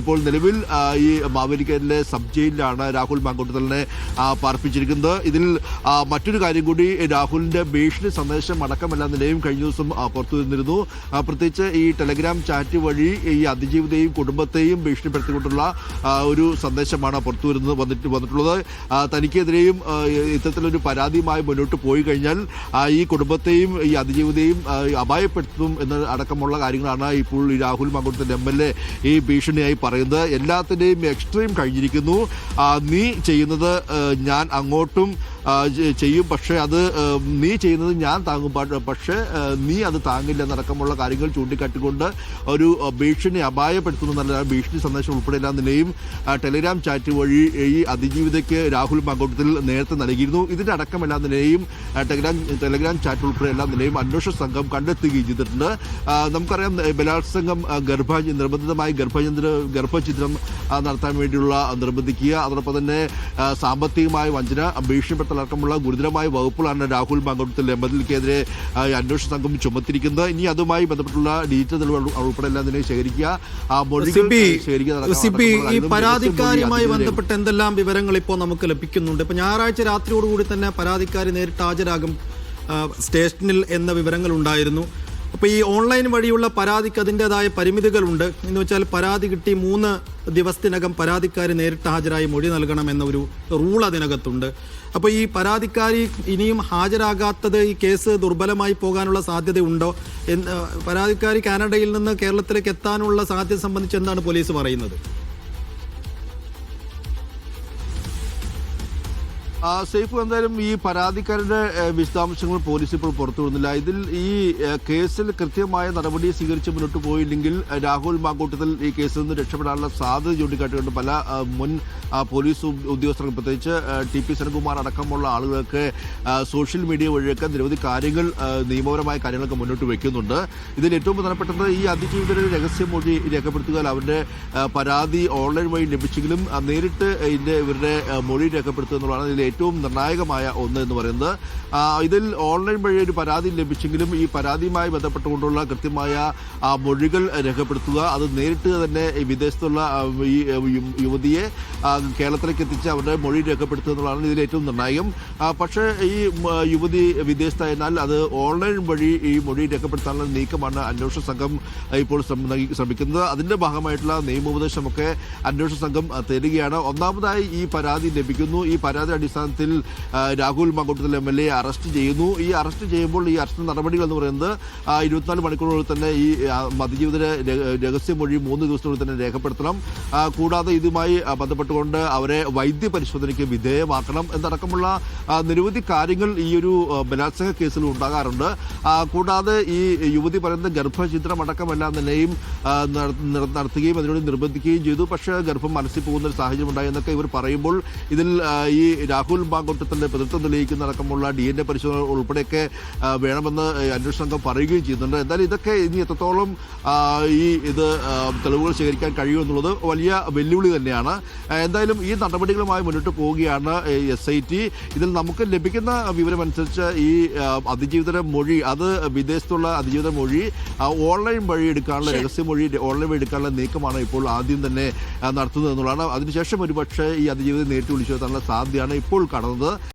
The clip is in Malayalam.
ഇപ്പോൾ നിലവിൽ ഈ മാവേലിക്കരയിലെ സബ് ജയിലിലാണ് രാഹുൽ മാങ്കൂട്ടത്തലിനെ പാർപ്പിച്ചിരിക്കുന്നത്. ഇതിൽ മറ്റൊരു കാര്യം കൂടി രാഹുലിന്റെ ഭീഷണി സന്ദേശം അടക്കമല്ല നിലയും കഴിഞ്ഞ ദിവസം പുറത്തു വന്നിരുന്നു പ്രത്യേകിച്ച് ഈ ടെലഗ്രാം ചാറ്റ് വഴി ഈ അതിജീവിതയും കുടുംബത്തെയും ഭീഷണിപ്പെടുത്തിക്കൊണ്ടുള്ള ഒരു സന്ദേശമാണ് പുറത്തു വരുന്നത് വന്നിട്ട് വന്നിട്ടുള്ളത്. തനിക്കെതിരെയും ഇത്തരത്തിലൊരു പരാതിയുമായി മുന്നോട്ട് പോയി കഴിഞ്ഞാൽ ഈ കുടുംബത്തെയും ഈ അതിജീവിതയും അപായപ്പെടുത്തും എന്ന അടക്കമുള്ള കാര്യങ്ങളാണ് ഇപ്പോൾ രാഹുൽ മങ്കുളത്തിന്റെ എം എൽ എ ഈ ഭീഷണിയായി പറയുന്നത് എല്ലാത്തിന്റെയും എക്സ്ട്രീം കഴിഞ്ഞിരിക്കുന്നു. നീ ചെയ്യുന്നത് ഞാൻ അങ്ങോട്ടും ചെയ്യും. പക്ഷേ അത് നീ ചെയ്യുന്നത് ഞാൻ താങ്ങും. പക്ഷേ നീ അത് താങ്ങില്ല. എന്നടക്കമുള്ള കാര്യങ്ങൾ ചൂണ്ടിക്കാട്ടിക്കൊണ്ട് ഒരു ഭീഷണി അപായപ്പെടുത്തുന്ന നല്ല ഭീഷണി സന്ദേശം ഉൾപ്പെടെ എല്ലാ നിലയും ടെലിഗ്രാം ചാറ്റ് വഴി ഈ അതിജീവിതയ്ക്ക് രാഹുൽ മങ്കോട്ടത്തിൽ നേരത്തെ നൽകിയിരുന്നു. ഇതിന്റെ അടക്കം എല്ലാ നിലയും ടെലിഗ്രാം ടെലിഗ്രാം ചാറ്റ് ഉൾപ്പെടെ എല്ലാ നിലയും അന്വേഷണ സംഘം കണ്ടെത്തുകയും ചെയ്തിട്ടുണ്ട്. നമുക്കറിയാം ബലാത്സംഗം ഗർഭ നിർബന്ധിതമായി ഗർഭചന്ദ്ര ഗർഭചിത്രം ആ, നടത്താൻ വേണ്ടിയുള്ള നിർബന്ധിക്കുക. അതോടൊപ്പം തന്നെ സാമ്പത്തികമായ വഞ്ചന ഭീഷണിപ്പെടുത്തലടക്കമുള്ള ഗുരുതരമായ വകുപ്പുകളാണ് രാഹുൽ മാങ്കോട്ടത്തിൽ എംബദിൽക്കെതിരെ അന്വേഷണ സംഘം ചുമത്തിരിക്കുന്നത് ഇനി അതുമായി ബന്ധപ്പെട്ടുള്ള ഡീറ്റെയിൽ തെളിവുകൾ ഉൾപ്പെടെ എല്ലാം തന്നെ ശേഖരിക്കുക. ഈ പരാതിക്കാരിയുമായി ബന്ധപ്പെട്ട് എന്തെല്ലാം വിവരങ്ങൾ ഇപ്പോൾ നമുക്ക് ലഭിക്കുന്നുണ്ട്? ഇപ്പൊ ഞായറാഴ്ച രാത്രിയോടുകൂടി തന്നെ പരാതിക്കാരി നേരിട്ട് ഹാജരാകും സ്റ്റേഷനിൽ എന്ന വിവരങ്ങൾ ഉണ്ടായിരുന്നു. അപ്പോൾ ഈ ഓൺലൈൻ വഴിയുള്ള പരാതിക്ക് അതിന്റെതായ പരിമിതികളുണ്ട്. എന്ന് വെച്ചാൽ പരാതി കിട്ടി മൂന്ന് ദിവസത്തിനകം പരാതിക്കാർ നേരിട്ട് ഹാജരായി മൊഴി നൽകണം എന്നൊരു റൂൾ അതിനകത്തുണ്ട്. അപ്പോൾ ഈ പരാതിക്കാരി ഇനിയും ഹാജരാകാത്തത് ഈ കേസ് ദുർബലമായി പോകാനുള്ള സാധ്യതയുണ്ടോ? എന്ന് പരാതിക്കാരി കാനഡയിൽ നിന്ന് കേരളത്തിലേക്ക് എത്താനുള്ള സാധ്യത സംബന്ധിച്ച് എന്താണ് പോലീസ് പറയുന്നത്? സേഫ് എന്തായാലും ഈ പരാതിക്കാരുടെ വിശദാംശങ്ങൾ പോലീസ് ഇപ്പോൾ പുറത്തുവിടുന്നില്ല. ഇതിൽ ഈ കേസിൽ കൃത്യമായ നടപടി സ്വീകരിച്ച് മുന്നോട്ട് പോയില്ലെങ്കിൽ രാഹുൽ മാങ്കൂട്ടത്തിൽ ഈ കേസിൽ നിന്ന് രക്ഷപ്പെടാനുള്ള സാധ്യത ചൂണ്ടിക്കാട്ടിക്കൊണ്ട് പല മുൻ പോലീസ് ഉദ്യോഗസ്ഥർക്ക്. പ്രത്യേകിച്ച് ടി പി സെൻകുമാർ അടക്കമുള്ള ആളുകൾക്ക് സോഷ്യൽ മീഡിയ വഴിയൊക്കെ നിരവധി കാര്യങ്ങൾ നിയമപരമായ കാര്യങ്ങളൊക്കെ മുന്നോട്ട് വെക്കുന്നുണ്ട്. ഇതിൽ ഏറ്റവും പ്രധാനപ്പെട്ടത് ഈ അതിജീവിതരുടെ രഹസ്യമൊഴി രേഖപ്പെടുത്തുക അവരുടെ പരാതി ഓൺലൈൻ വഴി ലഭിച്ചെങ്കിലും നേരിട്ട് ഇതിന്റെ ഇവരുടെ മൊഴി രേഖപ്പെടുത്തുക എന്നുള്ളതാണ് ഇതിൽ ഏറ്റവും നിർണായകമായ ഒന്ന് എന്ന് പറയുന്നത്. ഇതിൽ ഓൺലൈൻ വഴി ഒരു പരാതി ലഭിച്ചെങ്കിലും ഈ പരാതിയുമായി ബന്ധപ്പെട്ടുകൊണ്ടുള്ള കൃത്യമായ മൊഴികൾ രേഖപ്പെടുത്തുക അത് നേരിട്ട് തന്നെ വിദേശത്തുള്ള ഈ യുവതിയെ കേരളത്തിലേക്ക് എത്തിച്ച് അവരുടെ മൊഴി രേഖപ്പെടുത്തുക എന്നുള്ളതാണ് ഇതിൽ ഏറ്റവും നിർണായകം. പക്ഷേ ഈ യുവതി വിദേശത്തായതിനാൽ അത് ഓൺലൈൻ വഴി ഈ മൊഴി രേഖപ്പെടുത്താനുള്ള നീക്കമാണ് അന്വേഷണ സംഘം ഇപ്പോൾ ശ്രമ- ശ്രമിക്കുന്നത്. അതിന്റെ ഭാഗമായിട്ടുള്ള നിയമോപദേശമൊക്കെ അന്വേഷണ സംഘം തേടുകയാണ് ഒന്നാമതായി ഈ പരാതി ലഭിക്കുന്നു. ഈ പരാതി അടിസ്ഥാനത്തിൽ Rahul Mankoottathil M L A arrest ചെയ്യുന്നു. ഈ അറസ്റ്റ് ചെയ്യുമ്പോൾ ഈ അറസ്റ്റ് നടപടികൾ എന്ന് പറയുന്നത് ഇരുപത്തിനാല് മണിക്കൂറിനുള്ളിൽ തന്നെ ഈ മതിജീവിതരെ രഹസ്യമൊഴി മൂന്ന് ദിവസത്തിനുള്ളിൽ തന്നെ രേഖപ്പെടുത്തണം. കൂടാതെ ഇതുമായി ബന്ധപ്പെട്ടുകൊണ്ട് അവരെ വൈദ്യ പരിശോധനയ്ക്ക് വിധേയമാക്കണം എന്നടക്കമുള്ള നിരവധി കാര്യങ്ങൾ ഈ ഒരു ബലാത്സംഗ കേസിൽ ഉണ്ടാകാറുണ്ട്. കൂടാതെ ഈ യുവതി പറയുന്ന ഗർഭചിത്രം അടക്കമെല്ലാം നട- നടത്തുകയും അതിനോട് നിർബന്ധിക്കുകയും ചെയ്തു. പക്ഷേ ഗർഭം മനസ്സിൽ പോകുന്ന ഒരു സാഹചര്യം ഉണ്ടായി എന്നൊക്കെ ഇവർ പറയുമ്പോൾ ഇതിൽ ഈ രാഹുൽ ബാങ്കോട്ടത്തിന്റെ പിതൃത്വം തെളിയിക്കുന്ന അടക്കമുള്ള ഡി എൻ എ പരിശോധന ഉൾപ്പെടെയൊക്കെ വേണമെന്ന് അന്വേഷണ സംഘം പറയുകയും ചെയ്യുന്നുണ്ട്. എന്തായാലും ഇതൊക്കെ ഇനി എത്രത്തോളം ഈ ഇത് തെളിവുകൾ ശേഖരിക്കാൻ കഴിയുമെന്നുള്ളത് വലിയ വെല്ലുവിളി തന്നെയാണ്. എന്തായാലും ഈ നടപടികളുമായി മുന്നോട്ട് പോവുകയാണ് എസ് ഐ ടി ഇതിൽ നമുക്ക് ലഭിക്കുന്ന വിവരമനുസരിച്ച് ഈ അതിജീവിതര മൊഴി അത് വിദേശത്തുള്ള അതിജീവിത മൊഴി ഓൺലൈൻ വഴി എടുക്കാനുള്ള രഹസ്യ മൊഴി ഓൺലൈൻ വഴി എടുക്കാനുള്ള നീക്കമാണ് ഇപ്പോൾ ആദ്യം തന്നെ നടത്തുന്നത് എന്നുള്ളതാണ്. അതിനുശേഷം ഒരുപക്ഷെ ഈ അതിജീവിതം നേരിട്ട് വിളിച്ചു വരുത്താനുള്ള സാധ്യതയാണ് ഇപ്പോൾ കാണുന്നത്